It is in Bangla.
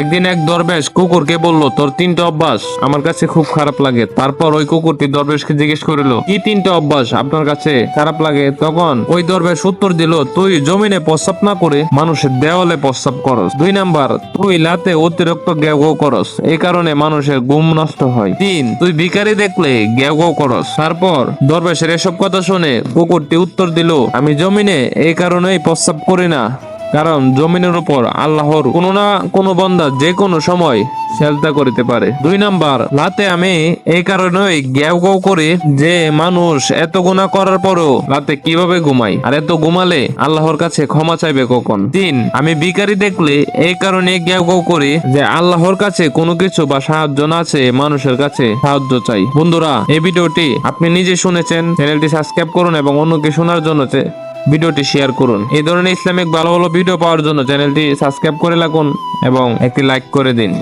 একদিন এক দরবেশ কুকুরকে বলল, তোর তিনটা অভ্যাস আমার কাছে খুব খারাপ লাগে। তারপর ওই কুকুরটি দরবেশকে জিজ্ঞেস করিল, কি তিনটা অভ্যাস আপনার কাছে খারাপ লাগে? তখন ওই দরবেশ উত্তর দিল, তুই জমিনে প্রস্রাব না করে মানুষের দেওয়ালে প্রস্রাব করস। দুই নাম্বার, তুই লাতে অতিরিক্ত গ্যাও করস। এই কারণে মানুষের ঘুম নষ্ট হয়। তিন, তুই ভিখারি দেখলে গ্যাও করস। তারপর দরবেশের এসব কথা শুনে কুকুরটি উত্তর দিল, আমি জমিনে এই কারণেই প্রস্রাব করি না। কারণ জমিনের উপর আল্লাহর কোনো না কোনো বন্দা যে কোনো সময় সেলতা করিতে পারে। দুই নাম্বার, রাতে আমি এই কারণেই গ্যাও গাও করি যে মানুষ এত গুণা করার পরও রাতে কীভাবে ঘুমাই আর এত ঘুমালে আল্লাহর কাছে ক্ষমা চাইবে কখন? তিন, আমি ভিখারি দেখলে এই কারণে গ্যাও গাও করি যে আল্লাহর কাছে কোনো কিছু বা সাহায্য না আছে মানুষের কাছে সাহায্য চাই। বন্ধুরা, এই ভিডিওটি আপনি নিজে শুনেছেন, চ্যানেলটি সাবস্ক্রাইব করুন এবং অন্যকে শোনার জন্য ভিডিওটি শেয়ার করুন। এই ধরনের ইসলামিক ভালো ভালো ভিডিও পাওয়ার জন্য চ্যানেলটি সাবস্ক্রাইব করে রাখুন এবং একটি লাইক করে দিন।